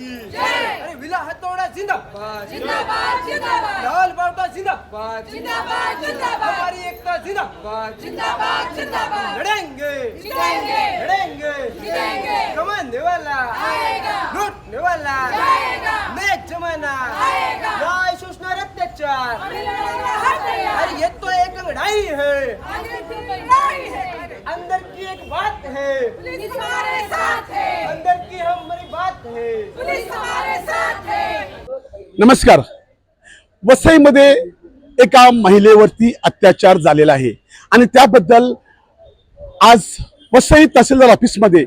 की अरे विला हथौड़ा जिंदाबाद. लाल बावटा जिंदाबाद. हमारी एकता जिंदाबाद. लड़ेंगे. लड़ेंगे. कमाने वाला. लूटने वाला. नेक जमाना. न्याय शोषणार अत्याचार अरे ये तो एक लड़ाई है. अंदर की एक बात है. पुलिस हमारे साथ है. अंदर की हमारी बात है पुलिस हमारे साथ है नमस्कार. वसईमध्ये एका महिलेवरती अत्याचार झालेला आहे. आणि त्याबद्दल आज वसई तहसीलदार ऑफिसमध्ये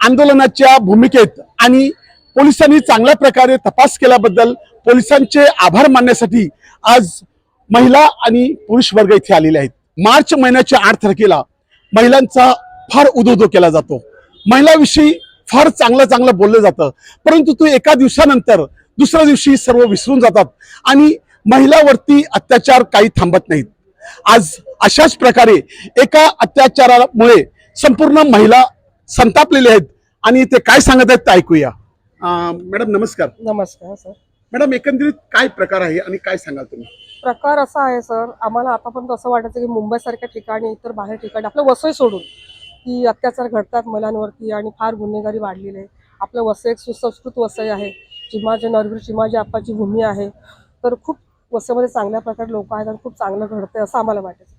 आंदोलनाच्या भूमिकेत आणि पोलिसांनी चांगल्या प्रकारे तपास केल्याबद्दल पोलिसांचे आभार मानण्यासाठी आज महिला आणि पुरुष वर्ग इथे आलेले आहेत. मार्च महिन्याच्या आठ तारखेला महिलांचा फार उदोदो केला जातो. महिलाविषयी फार चांगलं चांगलं बोललं जातं. परंतु तू एका दिवसानंतर दुसऱ्या दिवशी सर्व विसरून जातात. आणि महिलावरती अत्याचार काही थांबत नाहीत. आज अशाच प्रकारे एका अत्याचारामुळे संपूर्ण महिला संतापलेल्या आहेत. आणि ते काय सांगत आहेत ते ऐकूया. मॅडम नमस्कार. नमस्कार सर. मॅडम एकंदरीत काय प्रकार आहे आणि काय सांगाल तुम्ही? प्रकार असा आहे सर. आम्हाला आतापर्यंत असं वाटायचं की मुंबईसारख्या ठिकाणी इतर बाहेर ठिकाणी आपलं वसई सोडून की अत्याचार घडतात महिलांवरती आणि फार गुन्हेगारी वाढलेली आहे. आपलं वसई एक सुसंस्कृत वसई आहे. चिमाजी नरवीर चिमाजी आप्पाची भूमी आहे तर खूप वस्तीमध्ये चांगल्या प्रकारे लोक आहेत आणि खूप चांगलं घडतंय असं आम्हाला वाटायचं.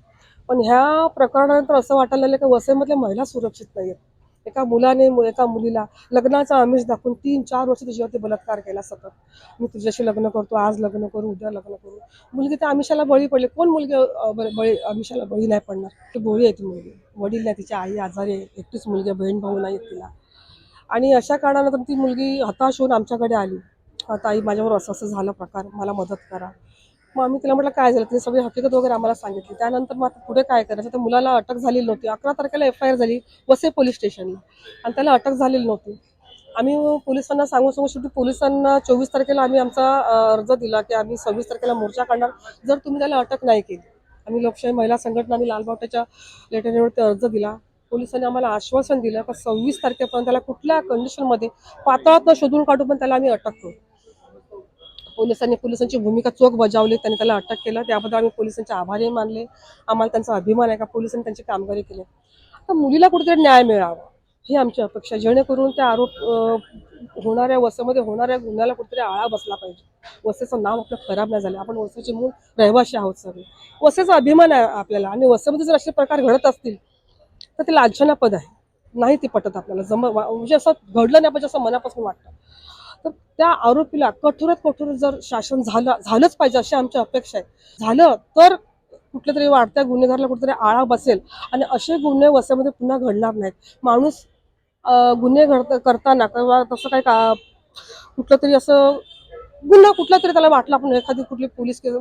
पण ह्या प्रकरणानंतर असं वाटायला लागलं की वसईमधल्या महिला सुरक्षित नाही आहेत एका मुलाने एका मुलीला लग्नाचा आमिष दाखवून तीन चार वर्ष तिच्यावरती बलात्कार केला सतत. मी तुझ्याशी लग्न करतो आज लग्न करू उद्या लग्न करू. मुलगी त्या आमिषाला बळी पडले. कोण मुलगी बळी आमिषाला बळी नाही पडणार? ती बोळी आहे ती मुलगी. वडील नाही तिची आई आजारी आहे. एकटीच मुलगी बहीण भाऊ नाही तिला. आणि अशा कारणानंतर ती मुलगी हताश होऊन आमच्याकडे आली. ताई माझ्यावर असं असं झालं प्रकार मला मदत करा. मग आम्ही तिला म्हटलं काय झालं? तिने सगळी हकीकत वगैरे आम्हाला सांगितली. त्यानंतर मग आता पुढे काय करायचं? तर मुलाला अटक झालेली नव्हती. अकरा तारखेला एफ आय आर झाली वसे पोलीस स्टेशनला आणि त्याला अटक झालेली नव्हती. आम्ही पोलिसांना सांगून सांगू शेवटी पोलिसांना चोवीस तारखेला आम्ही आमचा अर्ज दिला की आम्ही सव्वीस तारखेला मोर्चा काढणार. जर तुम्ही त्याला अटक नाही केली आम्ही लोकशाही महिला संघटना आणि लालबावट्याच्या लेटरवरती अर्ज दिला. पोलिसांनी आम्हाला आश्वासन दिलं का सव्वीस तारखेपर्यंत त्याला कुठल्या कंडिशनमध्ये पातळात शोधून काढू पण त्याला आम्ही अटक करू. पोलिसांनी पोलिसांची भूमिका चोख बजावली त्यांनी त्याला अटक केलं. त्याबद्दल आम्ही पोलिसांचे आभारही मानले. आम्हाला त्यांचा अभिमान आहे का? पोलिसांनी त्यांची कामगिरी केली. आता मुलीला कुठेतरी न्याय मिळावा ही आमची अपेक्षा जेणेकरून त्या आरोप होणाऱ्या वसामध्ये होणाऱ्या गुन्ह्याला कुठेतरी आळा बसला पाहिजे. वसेचं नाव आपलं खराब नाही झालं. आपण वसेचे मूळ रहिवाशी आहोत सगळे वसेचा अभिमान आहे आपल्याला. आणि वसेमध्ये जर असे प्रकार घडत असतील तर ते लांछनापद आहे. नाही ते पटत आपल्याला. जम म्हणजे असं घडलं नाही पाहिजे असं मनापासून वाटतं. तर त्या आरोपीला कठोरात कठोर जर शासन झालं झालंच पाहिजे अशी आमची अपेक्षा आहे. झालं तर कुठल्या तरी वाढत्या गुन्हेगाराला कुठेतरी आळा बसेल आणि असे गुन्हे वस्यामध्ये पुन्हा घडणार नाहीत. माणूस गुन्हे घडत करताना किंवा तसं काही का कुठलं तरी असं गुन्हा कुठला तरी त्याला वाटला पण एखादी कुठली पोलीस केस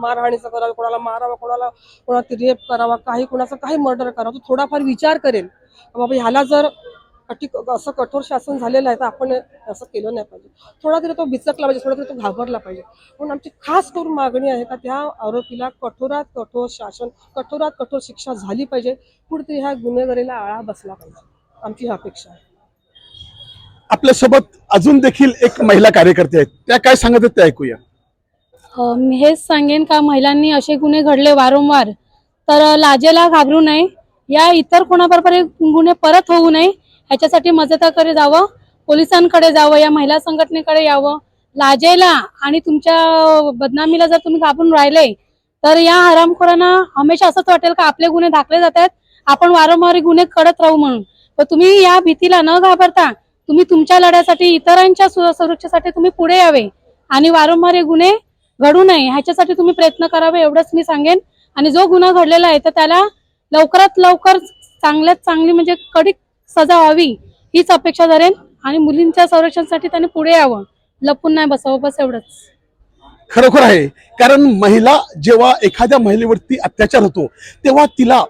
मारहाणीचं करावं कोणाला मारावं कोणाला कोणाला रेप करावा काही कोणाचा काही मर्डर करावं तो थोडाफार विचार करेल. बाबा ह्याला जर कठी असं कठोर शासन झालेलं आहे तर आपण असं केलं नाही पाहिजे. थोडा तरी तो बिचकला पाहिजे थोडा तरी तो घाबरला पाहिजे. म्हणून आमची खास करून मागणी आहे का त्या आरोपीला कठोरात कठोर शासन कठोरात कठोर शिक्षा झाली पाहिजे. कुठेतरी ह्या गुन्हेगारीला आळा बसला पाहिजे. आमची ही अपेक्षा आहे. आपल्यासोबत अजून देखील एक महिला कार्यकर्ते आहेत. त्या काय सांगत आहेत ते ऐकूया. मी हेच सांगेन का महिलांनी असे गुन्हे घडले वारंवार. तर लाजेला घाबरू नये. या इतर कोणाबरोबर गुन्हे परत होऊ नये. ह्याच्यासाठी मदताकडे जावं. पोलिसांकडे जावं. या महिला संघटनेकडे यावं. लाजेला आणि तुमच्या बदनामीला जर तुम्ही घाबरून राहिले तर या हरामखोरांना हमेशा असंच वाटेल का आपले गुन्हे दाखले जात आहेत आपण वारंवार गुन्हे करत राहू म्हणून. तर तुम्ही या भीतीला न घाबरता तुम्ही तुमच्या लढ्यासाठी इतरांच्या सु- सुरक्षेसाठी तुम्ही पुढे यावे आणि वारंवार हे गुन्हे घडू नये ह्याच्यासाठी तुम्ही प्रयत्न करावे एवढंच मी सांगेन. आणि जो गुन्हा घडलेला आहे तर त्याला लवकरात लवकर चांगल्यात चांगली म्हणजे कडक सजा व्हावी हीच अपेक्षा धरेन आणि मुलींच्या संरक्षणासाठी त्यांनी पुढे यावं. लपून नाही बसावं बस एवढंच. खरोखर आहे. कारण महिला जेव्हा एखाद्या महिलेवरती अत्याचार होतो तेव्हा तिला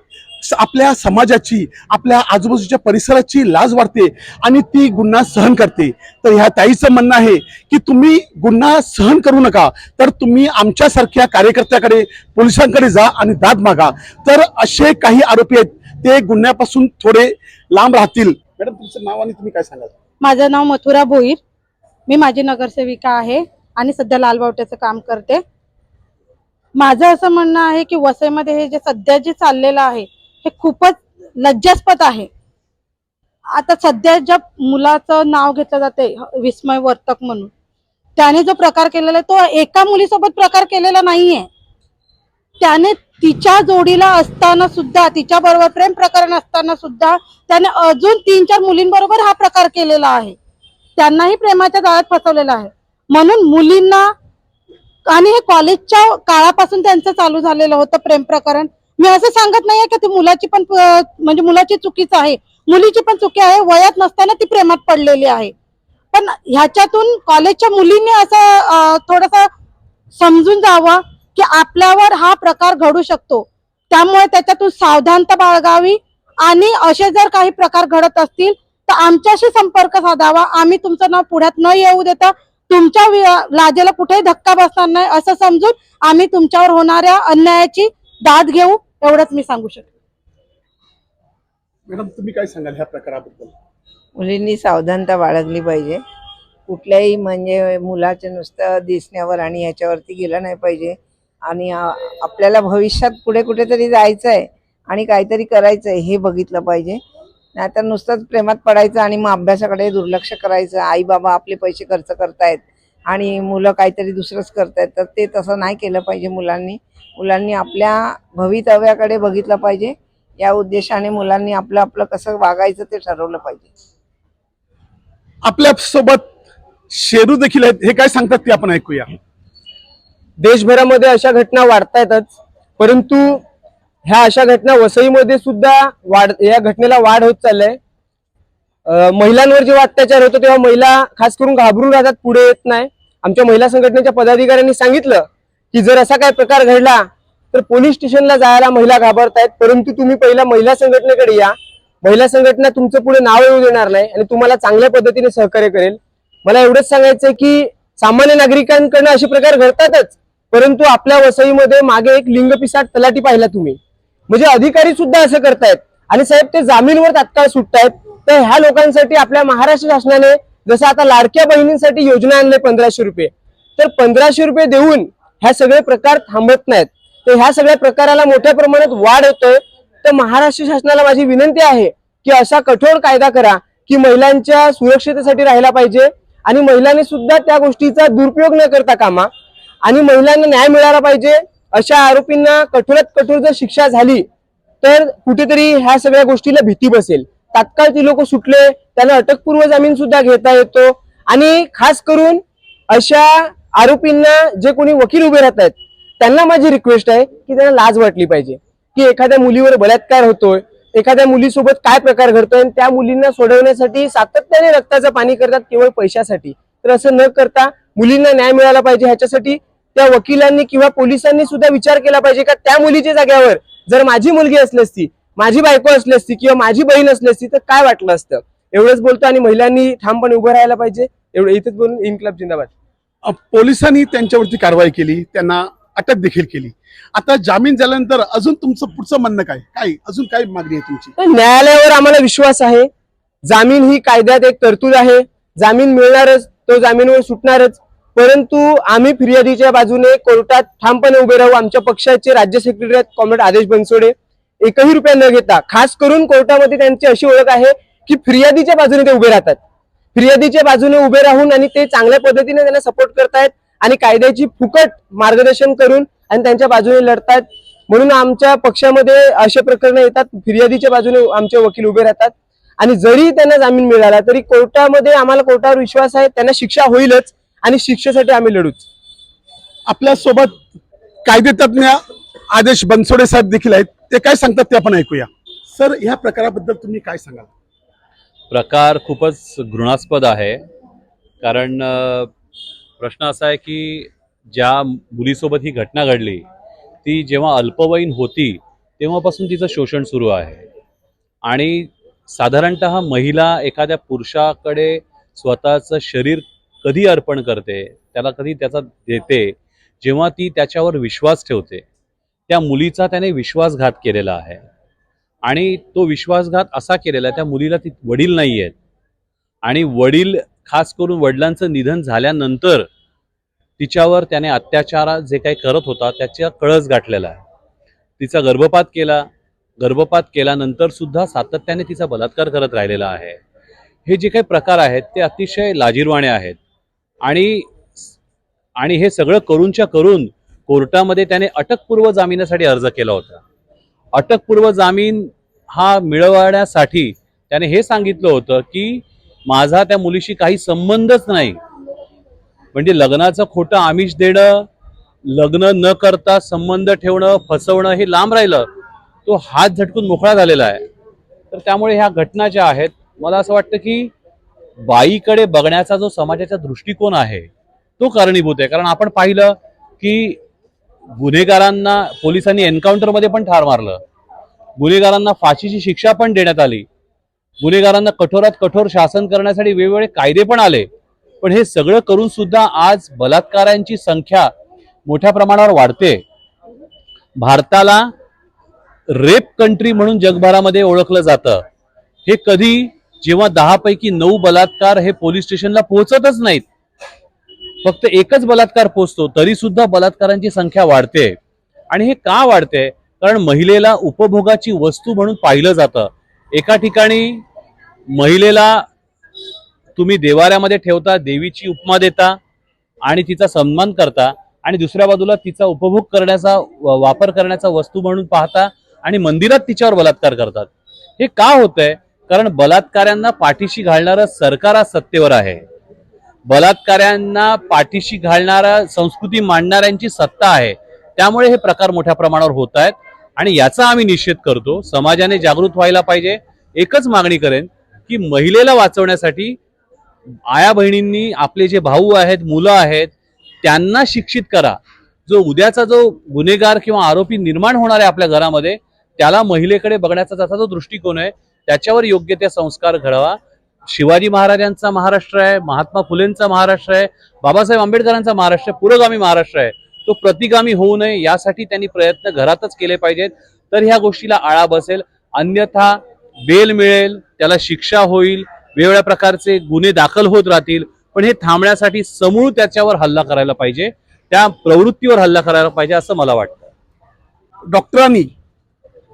आपल्या समाजाची आपल्या आजूबाजूच्या परिसराची लाज वाढते आणि ती गुन्हा सहन करते. तर ह्या ताईचं म्हणणं आहे की तुम्ही गुन्हा सहन करू नका. तर तुम्ही आमच्यासारख्या कार्यकर्त्याकडे पोलिसांकडे जा आणि दाद मागा. तर असे काही आरोपी आहेत ते गुन्ह्यापासून थोडे लांब राहतील. मॅडम तुमचं नाव आणि तुम्ही काय सांगाल? माझं नाव मथुरा भोईर. मी माझी नगरसेविका आहे आणि सध्या लालबावट्याचं काम करते. माझं असं म्हणणं आहे की वसईमध्ये हे जे सध्या जे चाललेलं आहे हे खूपच लज्जास्पद आहे. आता सध्या ज्या मुलाचं नाव घेतलं जाते विस्मय वर्तक म्हणून त्याने जो प्रकार केलेला आहे तो एका मुलीसोबत प्रकार केलेला नाहीये. त्याने तिच्या जोडीला असताना सुद्धा तिच्या बरोबर प्रेम प्रकरण असताना सुद्धा त्याने अजून तीन चार मुलींबरोबर हा प्रकार केलेला आहे. त्यांनाही प्रेमाच्या जाळ्यात फसवलेला आहे. म्हणून मुलींना आणि हे कॉलेजच्या काळापासून त्यांचं चालू झालेलं होतं प्रेम प्रकरण मी असं सांगत नाहीये की ती मुलाची पण म्हणजे मुलाची चुकीच आहे. मुलीची पण चुकी आहे वयात नसताना ती प्रेमात पडलेली आहे. पण ह्याच्यातून कॉलेजच्या मुलींनी असं थोडासा थोडंसं समजून जावं की आपल्यावर हा प्रकार घडू शकतो. त्यामुळे त्याच्यातून सावधानता बाळगावी आणि असे जर काही प्रकार घडत असतील तर आमच्याशी संपर्क साधावा. आम्ही तुमचं नाव पुढ्यात न येऊ देता तुमच्या लाजेला कुठेही धक्का बसणार नाही असं समजून आम्ही तुमच्यावर होणाऱ्या अन्यायाची दाद घेऊ एवढंच मी सांगू शकते. मॅडम तुम्ही काय सांगाल ह्या प्रकाराबद्दल? मुलींनी सावधानता बाळगली पाहिजे. कुठल्याही म्हणजे मुलाचं नुसतं दिसण्यावर आणि ह्याच्यावरती गेलं नाही पाहिजे. आणि आपल्याला भविष्यात पुढे कुठेतरी जायचं आहे आणि काहीतरी करायचं आहे हे बघितलं पाहिजे. नाहीतर नुसतंच प्रेमात पडायचं आणि मग अभ्यासाकडे दुर्लक्ष करायचं. आई बाबा आपले पैसे खर्च करतायत आणि मुलं काहीतरी दुसरंच करतायत. तर ते तसं नाही केलं पाहिजे मुलांनी. मुलांनी आपल्या भवितव्याकडे बघितलं पाहिजे. या उद्देशाने मुलांनी आपलं आपलं कसं वागायचं ते ठरवलं पाहिजे. आपल्यासोबत शेरू देखील आहेत. हे काय सांगतात ते आपण ऐकूया. देशभरामध्ये अशा घटना वाढतायतच परंतु ह्या अशा घटना वसईमध्ये सुद्धा वाढ या घटनेला वाढ होत चाललंय. महिलांवर जेव्हा अत्याचार होतो तेव्हा महिला खास करून घाबरून राहतात पुढे येत नाही. आमच्या महिला संघटनेच्या पदाधिकाऱ्यांनी सांगितलं की जर असा काय प्रकार घडला तर पोलीस स्टेशनला जायला महिला घाबरतायत परंतु तुम्ही पहिला महिला संघटनेकडे या. महिला संघटना तुमचं पुढे नाव येऊ देणार नाही आणि तुम्हाला चांगल्या पद्धतीने सहकार्य करेल. मला एवढंच सांगायचंय की सामान्य नागरिकांकडनं असे प्रकार घडतातच परंतु आपल्या वसईमध्ये मागे एक लिंगपिसाट तलाठी पाहिला तुम्ही. म्हणजे अधिकारी सुद्धा असं करतायत. आणि साहेब ते जामीनवर तात्काळ सुटतायत. तर ह्या लोकांसाठी आपल्या महाराष्ट्र शासनाने जसं आता लाडक्या बहिणींसाठी योजना आणले पंधराशे रुपये तर पंधराशे रुपये देऊन ह्या सगळे प्रकार थांबत नाहीत. तर ह्या सगळ्या प्रकाराला मोठ्या प्रमाणात वाढ होतोय. तर महाराष्ट्र शासनाला माझी विनंती आहे की असा कठोर कायदा करा की महिलांच्या सुरक्षितेसाठी राहिला पाहिजे आणि महिलांनी सुद्धा त्या गोष्टीचा दुरुपयोग न करता कामा आणि महिलांना न्याय मिळाला पाहिजे अशा आरोपींना कठोरात कठोर जर शिक्षा झाली तर कुठेतरी ह्या सगळ्या गोष्टीला भीती बसेल. तात्काळ ती लोक सुटले त्यांना अटकपूर्व जामीन सुद्धा घेता येतो. आणि खास करून अशा आरोपींना जे कोणी वकील उभे राहत आहेत त्यांना माझी रिक्वेस्ट आहे की त्यांना लाज वाटली पाहिजे. की एखाद्या मुलीवर बलात्कार होतोय एखाद्या मुलीसोबत काय प्रकार घडतोय आणि त्या मुलींना सोडवण्यासाठी सातत्याने रक्ताचं पाणी करतात केवळ पैशासाठी. तर असं न करता मुलींना न्याय मिळाला पाहिजे ह्याच्यासाठी त्या वकिलांनी किंवा पोलिसांनी सुद्धा विचार केला पाहिजे का त्या मुलीच्या जाग्यावर जर माझी मुलगी असली असती माझी बायको असली असती किंवा माझी बहीण असली असती तर काय वाटलं असतं? एवढंच बोलतो आणि महिलांनी ठामपणे उभं राहायला पाहिजे. एवढं इथेच बोलून इन्क्लब जिंदाबाद. पोलिसांनी त्यांच्यावरती कारवाई केली त्यांना अटक देखील केली. आता जामीन झाल्यानंतर अजून तुमचं पुढचं म्हणणं काय? काय अजून काय मागणी आहे तुमची? न्यायालयावर आम्हाला विश्वास आहे. जामीन ही कायद्यात एक तरतूद आहे. जामीन मिळणारच तो जामीनवर सुटणारच. परंतु आम्ही फिर्यादीच्या बाजूने कोर्टात ठामपणे उभे राहू आमच्या पक्षाचे राज्य सेक्रेटरी आहेत कॉम्रेड आदेश बनसोडे. एकही रुपया न घेता खास करून कोर्टामध्ये त्यांची अशी ओळख आहे की फिर्यादीच्या बाजूने ते उभे राहतात. फिर्यादीच्या बाजूने उभे राहून आणि ते चांगल्या पद्धतीने त्यांना सपोर्ट करतायत आणि कायद्याची फुकट मार्गदर्शन करून आणि त्यांच्या बाजूने लढतायत. म्हणून आमच्या पक्षामध्ये असे प्रकरण येतात फिर्यादीच्या बाजूने आमचे वकील उभे राहतात. आणि जरी त्यांना जामीन मिळाला तरी कोर्टामध्ये आम्हाला कोर्टावर विश्वास आहे त्यांना शिक्षा होईलच आणि शिक्षेसाठी आम्ही लढूच. आपल्यासोबत कायदेतज्ञ आदेश बनसोडे साहेब देखील आहेत. ते काय सांगतात ते आपण ऐकूया. सर ह्या प्रकाराबद्दल तुम्ही काय सांगाल? प्रकार खूपच घृणास्पद आहे. कारण प्रश्न असा आहे की ज्या मुलीसोबत ही घटना घडली ती जेव्हा अल्पवयीन होती तेव्हापासून तिचं शोषण सुरू आहे. आणि साधारणत महिला एखाद्या पुरुषाकडे स्वतःचं शरीर कधी अर्पण करते त्याला कधी त्याचा देते जेव्हा ती त्याच्यावर विश्वास ठेवते त्या मुलीचा त्याने विश्वासघात केलेला आहे. आणि तो विश्वासघात असा केलेला आहे त्या मुलीला ती वडील नाही आहेत. आणि वडील खास करून वडिलांचं निधन झाल्यानंतर तिच्यावर त्याने अत्याचार जे काही करत होता त्याच्या कळस गाठलेला आहे. तिचा गर्भपात केला. गर्भपात केल्यानंतर सुद्धा सातत्याने तिचा बलात्कार करत राहिलेला आहे. हे जे काही प्रकार आहेत ते अतिशय लाजीरवाणे आहेत. आणि आणि हे सगळं करूनच्या करून कोर्टामध्ये त्याने अटकपूर्व जामिनासाठी अर्ज केला होता. अटकपूर्व जामीन हा मिळवण्यासाठी त्याने हे सांगितलं होतं की माझा त्या मुलीशी काही संबंधच नाही. म्हणजे लग्नाचं खोटं आमिष देणं लग्न न करता संबंध ठेवणं फसवणं हे लांब राहिलं. तो हात झटकून मोकळा झालेला आहे. तर त्यामुळे ह्या घटना ज्या आहेत मला असं वाटतं की बाईकडे बघण्याचा जो समाजाचा दृष्टिकोन आहे तो कारणीभूत आहे. कारण आपण पाहिलं की गुन्हेगारांना पोलिसांनी एन्काउंटरमध्ये पण ठार मारलं. गुन्हेगारांना फाशीची शिक्षा पण देण्यात आली. गुन्हेगारांना कठोरात कठोर शासन करण्यासाठी वेगवेगळे कायदे पण आले. पण हे सगळं करून सुद्धा आज बलात्कारांची संख्या मोठ्या प्रमाणावर वाढते. भारताला रेप कंट्री म्हणून जगभरामध्ये ओळखलं जातं. हे कधी जेव्हा दहापैकी नऊ बलात्कार हे पोलीस स्टेशनला पोहोचतच नाहीत. फक्त एकच बलात्कार पोचतो तरी सुद्धा बलात्कारांची संख्या वाढते. आणि हे का वाढते? कारण महिलेला उपभोगाची वस्तू म्हणून पाहिलं जातं. एका ठिकाणी महिलेला तुम्ही देवाऱ्यामध्ये ठेवता देवीची उपमा देता आणि तिचा सन्मान करता आणि दुसऱ्या बाजूला तिचा उपभोग करण्याचा वापर करण्याचा वस्तू म्हणून पाहता आणि मंदिरात तिच्यावर बलात्कार करतात. हे का होतंय? कारण बलात्कारांना पाठीशी घालणारं सरकार आज सत्तेवर आहे. बलात्काऱ्यांना पाठीशी घालणारा संस्कृती मांडणाऱ्यांची सत्ता आहे. त्यामुळे हे प्रकार मोठ्या प्रमाणावर होत आहेत. आणि याचा आम्ही निषेध करतो समाजाने जागृत व्हायला पाहिजे. एकच मागणी करेन की महिलेला वाचवण्यासाठी आया बहिणींनी आपले जे भाऊ आहेत मुलं आहेत त्यांना शिक्षित करा. जो उद्याचा जो गुन्हेगार किंवा आरोपी निर्माण होणार आहे आपल्या घरामध्ये त्याला महिलेकडे बघण्याचा त्याचा जो दृष्टिकोन आहे त्याच्यावर योग्य ते संस्कार घडवा. शिवाजी महाराजांचा महाराष्ट्र आहे महात्मा फुलेंचा महाराष्ट्र आहे बाबासाहेब आंबेडकरांचा महाराष्ट्र आहे पुरोगामी महाराष्ट्र आहे. तो प्रतिगामी होऊ नये यासाठी त्यांनी प्रयत्न घरातच केले पाहिजेत. तर ह्या गोष्टीला आळा बसेल. अन्यथा बेल मिळेल त्याला शिक्षा होईल वेगवेगळ्या प्रकारचे गुन्हे दाखल होत राहतील. पण हे थांबण्यासाठी समूळ त्याच्यावर हल्ला करायला पाहिजे. त्या प्रवृत्तीवर हल्ला करायला पाहिजे असं मला वाटतं. डॉक्टरांनी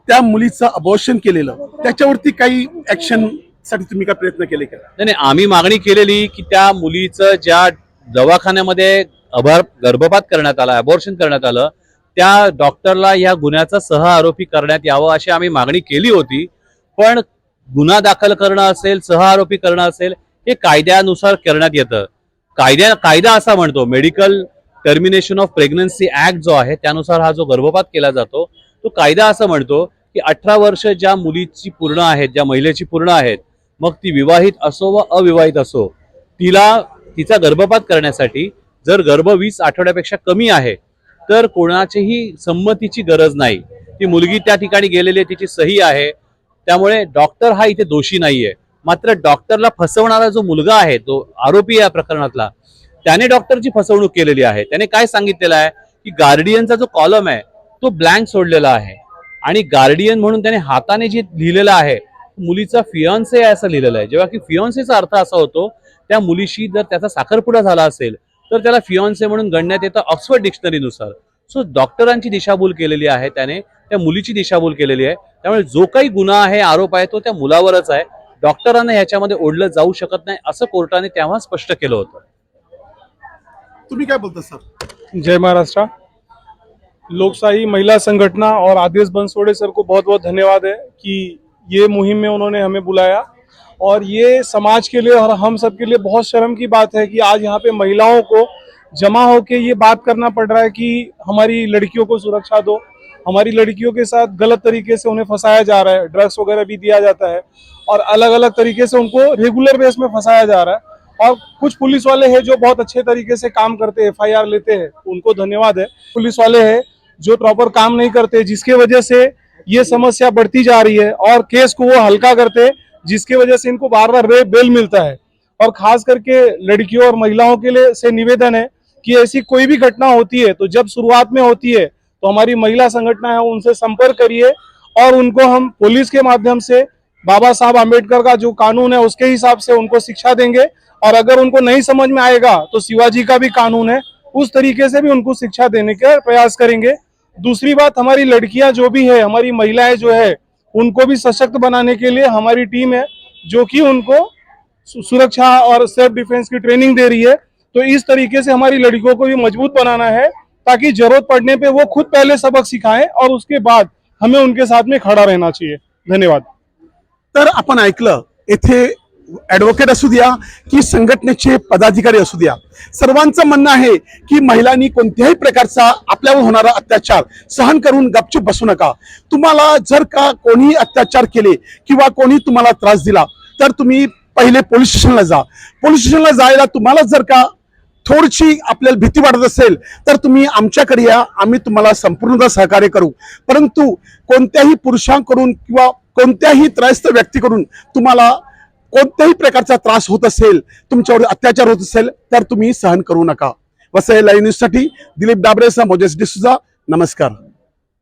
त्या मुलीचं अबॉर्शन केलेलं. त्याच्यावरती काही ऍक्शन साठी तुम्ही काय प्रयत्न केले का? नाही नाही आम्ही मागणी केलेली की त्या मुलीचं ज्या दवाखान्यामध्ये अभार गर्भपात करण्यात आला अबॉर्शन करण्यात आलं त्या डॉक्टरला या गुन्ह्याचा सह आरोपी करण्यात यावं अशी आम्ही मागणी केली होती. पण गुन्हा दाखल करणं असेल सह आरोपी करणं असेल हे कायद्यानुसार करण्यात येतं. कायद्या कायदा असा म्हणतो medical termination of pregnancy act जो आहे त्यानुसार हा जो गर्भपात केला जातो तो कायदा असं म्हणतो की अठरा वर्ष ज्या मुलीची पूर्ण आहेत ज्या महिलेची पूर्ण आहेत मग ती विवाहित असो व अविवाहित असो तिला तिचा गर्भपात करण्यासाठी जर गर्भ वीस आठवड्यापेक्षा कमी आहे तर कोणाचीही संमतीची गरज नाही. ती मुलगी त्या ठिकाणी गेलेली आहे तिची सही आहे. त्यामुळे डॉक्टर हा इथे दोषी नाहीये. मात्र डॉक्टरला फसवणारा जो मुलगा आहे तो आरोपी आहे या प्रकरणातला त्याने डॉक्टरची फसवणूक केलेली आहे. त्याने काय सांगितलेलं आहे? की गार्डियनचा जो कॉलम आहे तो ब्लँक सोडलेला आहे. आणि गार्डियन म्हणून त्याने हाताने जे लिहिलेलं आहे मुलीचा फियॉन्से आहे असं लिहिलेलं आहे. जेव्हा की फियॉन्सेचा अर्थ असा होतो त्या मुलीशी जर त्याचा साखरपुडा झाला असेल तर त्याला फियॉन्से म्हणून गणण्यात येतं ऑक्सफर्ड डिक्शनरीनुसार सो डॉक्टरांची दिशाभूल केलेली आहे त्याने त्या मुलीची दिशाभूल केलेली आहे. त्यामुळे जो काही गुन्हा आहे आरोप आहे तो त्या मुलावरच आहे. डॉक्टरांना ह्याच्यामध्ये ओढलं जाऊ शकत नाही असं कोर्टाने तेव्हा स्पष्ट केलं होतं. तुम्ही काय बोलता सर? जय महाराष्ट्र. लोकशाही महिला संगठना और आदेश बंसोड़े सर को बहुत बहुत धन्यवाद है कि ये मुहिम में उन्होंने हमें बुलाया। और ये समाज के लिए और हम सब के लिए बहुत शर्म की बात है कि आज यहाँ पे महिलाओं को जमा होके ये बात करना पड़ रहा है कि हमारी लड़कियों को सुरक्षा दो, हमारी लड़कियों के साथ गलत तरीके से उन्हें फंसाया जा रहा है ड्रग्स वगैरह भी दिया जाता है और अलग अलग तरीके से उनको रेगुलर बेस में फंसाया जा रहा है। और कुछ पुलिस वाले हैं जो बहुत अच्छे तरीके से काम करते हैं एफ़ लेते हैं, उनको धन्यवाद है। पुलिस वाले हैं जो प्रॉपर काम नहीं करते, जिसके वजह से ये समस्या बढ़ती जा रही है और केस को वो हल्का करते हैं, जिसकी वजह से इनको बार बार रेप बेल मिलता है। और खास करके लड़कियों और महिलाओं के लिए से निवेदन है कि ऐसी कोई भी घटना होती है तो जब शुरुआत में होती है तो हमारी महिला संगठना है, उनसे संपर्क करिए और उनको हम पुलिस के माध्यम से, बाबा साहब आम्बेडकर का जो कानून है, उसके हिसाब से उनको शिक्षा देंगे। और अगर उनको नहीं समझ में आएगा तो शिवाजी का भी कानून है, उस तरीके से भी उनको शिक्षा देने का प्रयास करेंगे। दूसरी बात, हमारी लड़कियाँ जो भी है, हमारी महिलाएँ जो है, उनको भी सशक्त बनाने के लिए हमारी टीम है, जो कि उनको सुरक्षा और सेल्फ डिफेंस की ट्रेनिंग दे रही है। तो इस तरीके से हमारी लड़कियों को भी मज़बूत बनाना है, ताकि ज़रूरत पड़ने पे वो खुद पहले सबक सिखाएँ और उसके बाद हमें उनके साथ में खड़ा रहना चाहिए। धन्यवाद। तर आपण ऐकलं येथे ॲडव्होकेट असू द्या की संघटनेचे पदाधिकारी असू द्या सर्वांचं म्हणणं आहे की महिलांनी कोणत्याही प्रकारचा आपल्यावर होणारा अत्याचार सहन करून गपचूप बसू नका. तुम्हाला जर का कोणी अत्याचार केले किंवा कोणी तुम्हाला त्रास दिला तर तुम्ही पहिले पोलीस स्टेशनला जा. पोलीस स्टेशनला जायला तुम्हाला जर का थोडीशी आपल्याला भीती वाटत असेल तर तुम्ही आमच्याकडे या आम्ही तुम्हाला संपूर्णतः सहकार्य करू. परंतु कोणत्याही पुरुषांकडून किंवा कोणत्याही त्रयस्थ व्यक्तीकडून तुम्हाला कोणत्याही प्रकारचा त्रास होत असेल तुमच्यावर अत्याचार होत असेल तर तुम्ही सहन करू नका. वसई लाईव्ह न्यूजसाठी दिलीप डाबरे मोजेस डिसुजा नमस्कार.